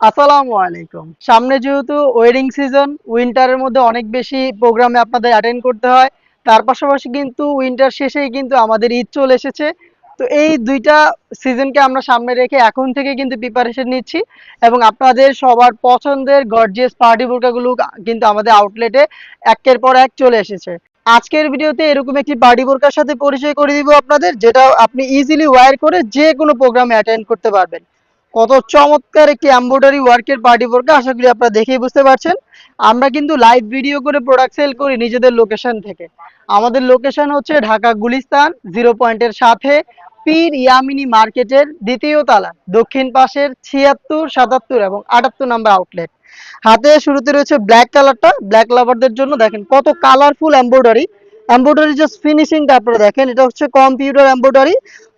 আসসালামু আলাইকুম। সামনে যেহেতু ওয়েডিং সিজন উইন্টারের মধ্যে অনেক বেশি প্রোগ্রামে আপনাদের অ্যাটেন্ড করতে হয়। তার পাশাপাশি কিন্তু উইন্টার শেষেই কিন্তু আমাদের ঈদ চলে এসেছে। তো এই দুইটা সিজনকে আমরা সামনে রেখে এখন থেকে কিন্তু প্রিপারেশন নিচ্ছি এবং আপনাদের সবার পছন্দের গর্জিয়াস পার্টি বোরকাগুলো কিন্তু আমাদের আউটলেটে একের পর এক চলে এসেছে। আজকের ভিডিওতে এরকম একটি পার্টি বোরকার সাথে পরিচয় করে দিব আপনাদের, যেটা আপনি ইজিলি ওয়্যার করে যে কোনো প্রোগ্রামে অ্যাটেন্ড করতে পারবেন। কত চমৎকার একটি এমব্রয়ডারি ওয়ার্কের পার্টি বোরকা আশা করি আপনারা দেখেই বুঝতে পারছেন। আমরা কিন্তু লাইভ ভিডিও করে প্রোডাক্ট সেল করি নিজেদের লোকেশন থেকে। আমাদের লোকেশন হচ্ছে ঢাকা গুলিস্তান জিরো পয়েন্টের সাথে পীর ইয়ামিনি মার্কেটের দ্বিতীয় তালা, দক্ষিণ পাশের ছিয়াত্তর, সাতাত্তর এবং আটাত্তর নাম্বার আউটলেট হাতে শুরুতে রয়েছে ব্ল্যাক কালারটা ব্ল্যাক লাভারদের জন্য দেখেন কত কালারফুল এমব্রয়ডারি এমব্রয়ডারি জাস্ট ফিনিশিংটা আপনারা দেখেন, এটা হচ্ছে কম্পিউটার এমব্রয়ডারি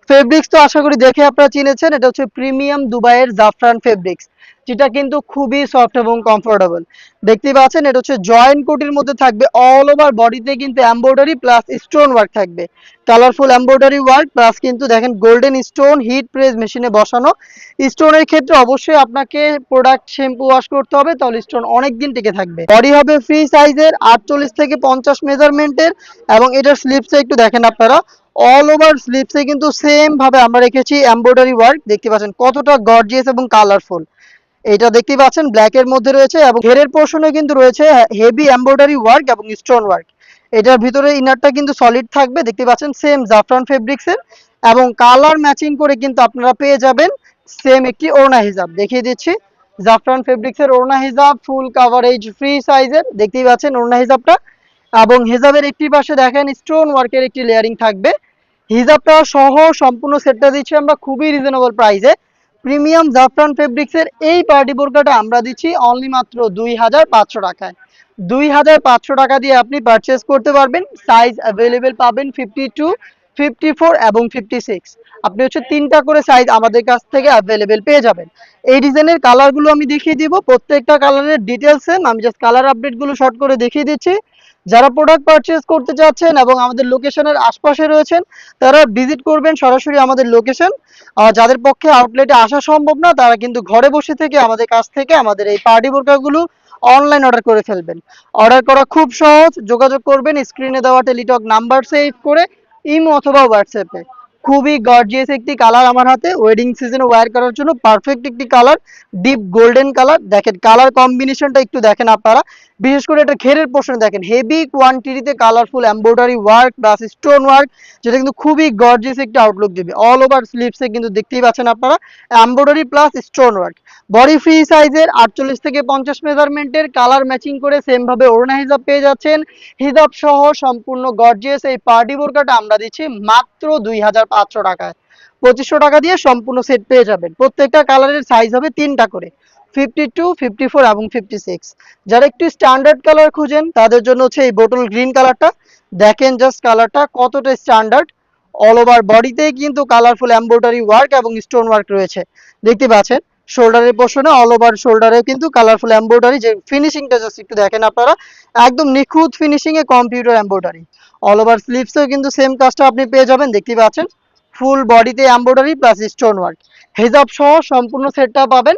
ফেব্রিক্স তো আশা করি দেখে আপনারা চিনেছেন, এটা হচ্ছে প্রিমিয়াম দুবাইয়ের জাফরান ফেব্রিক্স যেটা কিন্তু খুবই সফট এবং কমফোর্টেবল দেখতে পাচ্ছেন, এটা হচ্ছে জয়েন্ট কোটির মধ্যে থাকবে অল ওভার বডিতে কিন্তু এমব্রয়ডারি প্লাস স্টোন ওয়ার্ক থাকবে। কালারফুল এমব্রয়ডারি ওয়ার্ক প্লাস কিন্তু দেখেন গোল্ডেন স্টোন হিট প্রেস মেশিনে বসানো। স্টোনের ক্ষেত্রে অবশ্যই আপনাকে প্রোডাক্ট শ্যাম্পু ওয়াশ করতে হবে, তাহলে স্টোন অনেক দিন টিকে থাকবে। বডি হবে ফ্রি সাইজের আটচল্লিশ থেকে পঞ্চাশ মেজারমেন্টের এবং এটার স্লিপসে একটু দেখেন আপনারা অল ওভার স্লিপসে কিন্তু সেম ভাবে আমরা রেখেছি এমব্রয়ডারি ওয়ার্ক দেখতে পাচ্ছেন কতটা গর্জিয়াস এবং কালারফুল এটা দেখতে পাচ্ছেন ব্ল্যাক এর মধ্যে রয়েছে এবং ঘেরের পোর্শনে কিন্তু রয়েছে হেভি এমব্রয়ডারি ওয়ার্ক এবং স্টোন ওয়ার্ক এটার ভিতরে ইনারটা কিন্তু সলিড থাকবে, দেখতে পাচ্ছেন সেম জাফরান ফেব্রিক্স এর এবং কালার ম্যাচিং করে কিন্তু আপনারা পেয়ে যাবেন সেম একটি ওড়না হিজাব। দেখিয়ে দিচ্ছি, জাফরান ফেব্রিক্স এর ওড়না হিজাব ফুল কাভারেজ ফ্রি সাইজের দেখতেই পাচ্ছেন ওড়না হিজাবটা। এবং হিজাবের একটি পাশে দেখেন স্টোন ওয়ার্কের একটি লেয়ারিং থাকবে। হিজাবটা সহ সম্পূর্ণ সেটটা দিচ্ছি আমরা খুবই রিজনেবল প্রাইসে প্রিমিয়াম জাফরান ফেব্রিক্স এর এই পার্টি বোরকাটা আমরা দিচ্ছি অনলি মাত্র দুই হাজার পাঁচশো টাকায়। দুই হাজার পাঁচশো টাকা দিয়ে আপনি পারচেস করতে পারবেন সাইজ অ্যাভেলেবেল পাবেন ফিফটি টু ফিফটি ফোর এবং ফিফটি সিক্স আপনি হচ্ছে তিনটা করে সাইজ আমাদের কাছ থেকে অ্যাভেলেবেল পেয়ে যাবেন। এই ডিজাইনের কালারগুলো আমি দেখিয়ে দিব, প্রত্যেকটা কালারের ডিটেলস আমি জাস্ট কালার আপডেটগুলো শর্ট করে দেখিয়ে দিচ্ছি। যারা প্রোডাক্ট পারচেস করতে চাচ্ছেন এবং আমাদের লোকেশনের আশপাশে রয়েছেন, তারা ভিজিট করবেন সরাসরি আমাদের লোকেশন যাদের পক্ষে আউটলেটে আসা সম্ভব না, তারা কিন্তু ঘরে বসে থেকে আমাদের কাছ থেকে আমাদের এই পার্টি বোরকাগুলো অনলাইন অর্ডার করে ফেলবেন। অর্ডার করা খুব সহজ, যোগাযোগ করবেন স্ক্রিনে দেওয়া টেলিটক নাম্বার সেভ করে, ইমো অথবা হোয়াটসঅ্যাপে খুবই গর্জিয়াস একটি কালার আমার হাতে। ওয়েডিং সিজনে ওয়্যার করার জন্য পারফেক্ট একটি কালার ডিপ গোল্ডেন কালার দেখেন কালার কম্বিনেশনটা একটু দেখেন আপনারা। বিশেষ করে এটা ঘেরের পোর্শন দেখেন। Heavy কোয়ান্টিটিতে colourful embroidery work plus stone work যেটা কিন্তু খুবই গর্জিয়াস একটি আউটলুক দেবে। অল ওভার স্লিপসে কিন্তু দেখতেই পাচ্ছেন আপনারা। Embroidery plus stone work body free সাইজের আটচল্লিশ থেকে পঞ্চাশ মেজারমেন্টের কালার ম্যাচিং করে সেম ভাবে ওড়না হিজাব পেয়ে যাচ্ছেন। হিজাব সহ সম্পূর্ণ গর্জিয়াস এই পার্টি বোরকাটা আমরা দিচ্ছি মাত্র দুই হাজার পাঁচশো টাকায়। পঁচিশশো টাকা দিয়ে সম্পূর্ণ সেট পেয়ে যাবেন। প্রত্যেকটা কালারের সাইজ হবে তিনটা করে। ফিফটি টু ফিফটি ফোর এবং ফিফটি সিক্স যারা একটু স্ট্যান্ডার্ড কালার খুঁজেন, তাদের জন্য হচ্ছে এই বোটল গ্রিন কালারটা দেখেন জাস্ট কালারটা কতটা স্ট্যান্ডার্ড অল ওভার বডিতে কিন্তু কালারফুল এমব্রয়ডারি ওয়ার্ক এবং স্টোন ওয়ার্ক রয়েছে। দেখতে পাচ্ছেন? শোল্ডারের পোর্শনে অল ওভার শোল্ডারে কিন্তু কালারফুল এমব্রয়ডারি যে ফিনিশিংটা জাস্ট একটু দেখেন আপনারা। একদম নিখুঁত ফিনিশিং এ কম্পিউটার এমব্রয়ডারি অল ওভার স্লিভসেও কিন্তু সেম কাজটা আপনি পেয়ে যাবেন। দেখতে পাচ্ছেন? ফুল বডিতে এমব্রয়ডারি প্লাস স্টোন ওয়ার্ক হেজাব সহ সম্পূর্ণ সেটটা পাবেন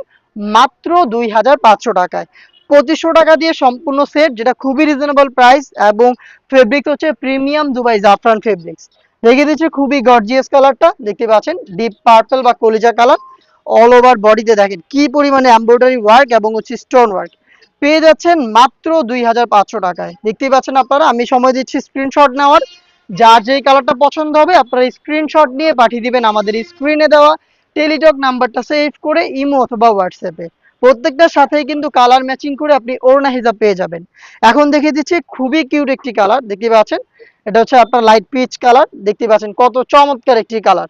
মাত্র দুই হাজার পাঁচশো টাকায়। পঁচিশশো টাকা দিয়ে সম্পূর্ণ সেট, যেটা খুবই রিজনেবল প্রাইস এবং ফেব্রিক হচ্ছে প্রিমিয়াম দুবাই জাফরান ফেব্রিক্স দেখে দিচ্ছে খুবই গর্জিয়াস কালারটা দেখতে পাচ্ছেন? ডিপ পার্পল বা কলিজা কালার অল ওভার বডিতে দেখেন কি পরিমাণে এমব্রয়ডারি ওয়ার্ক এবং হচ্ছে স্টোন ওয়ার্ক পেয়ে যাচ্ছেন মাত্র দুই হাজার পাঁচশো টাকায়। দেখতেই পাচ্ছেন আপনারা, আমি সময় দিচ্ছি স্ক্রিনশট নেওয়ার। যার যেই কালারটা পছন্দ হবে, আপনারা স্ক্রিনশট নিয়ে পাঠিয়ে দিবেন আমাদের স্ক্রিনে দেওয়া টেলিটক নাম্বারটা সেভ করে ইমো অথবা হোয়াটসঅ্যাপে প্রত্যেকটার সাথেই কিন্তু কালার ম্যাচিং করে আপনি ওড়না হিসাব পেয়ে যাবেন। এখন দেখিয়ে দিচ্ছি খুবই কিউট একটি কালার দেখতে পাচ্ছেন? এটা হচ্ছে আপনার লাইট পিচ কালার দেখতে পাচ্ছেন কত চমৎকার একটি কালার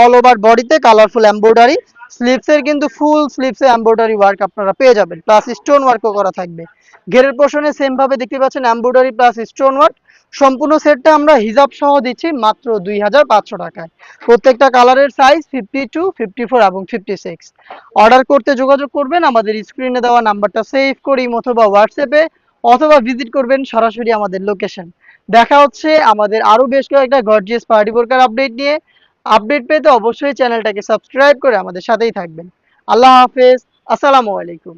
অল ওভার বডিতে কালারফুল এমব্রয়ডারি স্লিপসের কিন্তু ফুল স্লিপসে এমব্রয়ডারি ওয়ার্ক আপনারা পেয়ে যাবেন। প্লাস স্টোন ওয়ার্কও করা থাকবে। ঘেরের পোর্শনে সেম ভাবে দেখতে পাচ্ছেন এমব্রয়ডারি প্লাস স্টোন ওয়ার্ক সম্পূর্ণ সেটটা আমরা হিজাব সহ দিচ্ছি মাত্র দুই হাজার পাঁচশো টাকায়। প্রত্যেকটা কালারের size fifty two fifty four এবং ফিফটি সিক্স অর্ডার করতে যোগাযোগ করবেন, আমাদের স্ক্রিনে দেওয়া নাম্বারটা সেভ করি অথবা হোয়াটসঅ্যাপে অথবা ভিজিট করবেন সরাসরি আমাদের লোকেশন দেখা হচ্ছে আমাদের আরও বেশ কয়েকটা গর্জিয়াস পার্টি বোরকার আপডেট নিয়ে। আপডেট পেতে অবশ্যই চ্যানেলটাকে সাবস্ক্রাইব করে আমাদের সাথেই থাকবেন। আল্লাহ হাফেজ, আসসালামু আলাইকুম।